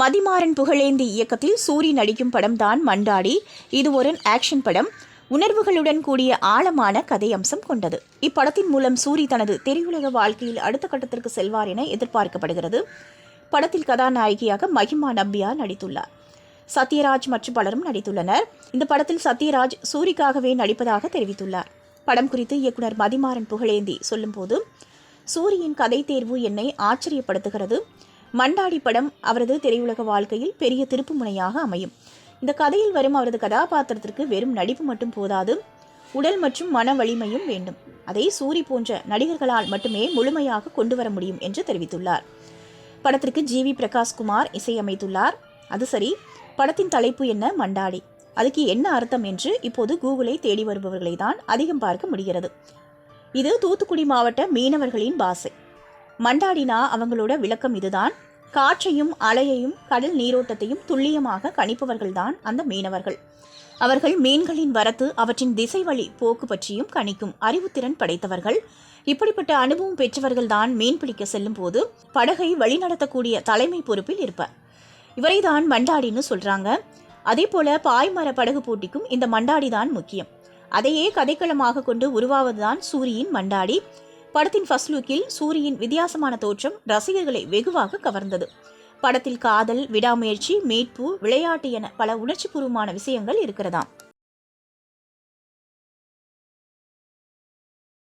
மதிமாறன் புகழேந்தி இயக்கத்தில் சூரி நடிக்கும் படம் தான் மண்டாடி. இது ஒரு ஆக்ஷன் படம். உணர்வுகளுடன் கூடிய ஆழமான கதை அம்சம் கொண்டது. இப்படத்தின் மூலம் சூரி தனது திரையுலக வாழ்க்கையில் அடுத்த கட்டத்திற்கு செல்வார் என எதிர்பார்க்கப்படுகிறது. படத்தில் கதாநாயகியாக மகிமா நம்பியார் நடித்துள்ளார். சத்யராஜ் மற்றும் பலரும் நடித்துள்ளனர். இந்த படத்தில் சத்யராஜ் சூரிக்காகவே நடிப்பதாக தெரிவித்துள்ளார். படம் குறித்து இயக்குனர் மதிமாறன் புகழேந்தி சொல்லும்போது சூரியின் கதை தேர்வு என்னை ஆச்சரியப்படுத்துகிறது. மண்டாடி படம் அவரது திரையுலக வாழ்க்கையில் பெரிய திருப்புமுனையாக அமையும். இந்த கதையில் வரும் அவரது கதாபாத்திரத்திற்கு வெறும் நடிப்பு மட்டும் போதாது உடல் மற்றும் மன வலிமையும் வேண்டும். அதை சூரி போன்ற நடிகர்களால் மட்டுமே முழுமையாக கொண்டு வர முடியும் என்று தெரிவித்துள்ளார். படத்திற்கு ஜி வி பிரகாஷ்குமார் இசையமைத்துள்ளார். அது சரி படத்தின் தலைப்பு என்ன? மண்டாடி. அதுக்கு என்ன அர்த்தம் என்று இப்போது கூகுளை தேடி வருபவர்களை தான் அதிகம் பார்க்க முடிகிறது. இது தூத்துக்குடி மாவட்ட மீனவர்களின் பாசை. மண்டாடினா அவங்களோட விளக்கம் இதுதான். காற்றையும் அலையையும் கடல் நீரோட்டத்தையும் துல்லியமாக கணிப்பவர்கள்தான் அந்த மீனவர்கள். அவர்கள் மீன்களின் வரத்து அவற்றின் திசை வழி போக்கு பற்றியும் கணிக்கும் அறிவுத்திறன் படைத்தவர்கள். இப்படிப்பட்ட அனுபவம் பெற்றவர்கள்தான் மீன் பிடிக்க செல்லும் போது படகை வழிநடத்தக்கூடிய தலைமை பொறுப்பில் இருப்பார். இவரைதான் மண்டாடின்னு சொல்றாங்க. அதே போல பாய்மர படகு போட்டிக்கும் இந்த மண்டாடி தான் முக்கியம். அதையே கதைக்களமாக கொண்டு உருவாவதுதான் சூரியின் மண்டாடி. படத்தின் ஃபர்ஸ்ட் லுக்கில் சூரியின் வித்தியாசமான தோற்றம் ரசிகர்களை வெகுவாக கவர்ந்தது. படத்தில் காதல் விடாமுயற்சி மீட்பு விளையாட்டு என பல உணர்ச்சிபூர்வமான விஷயங்கள் இருக்கிறதாம்.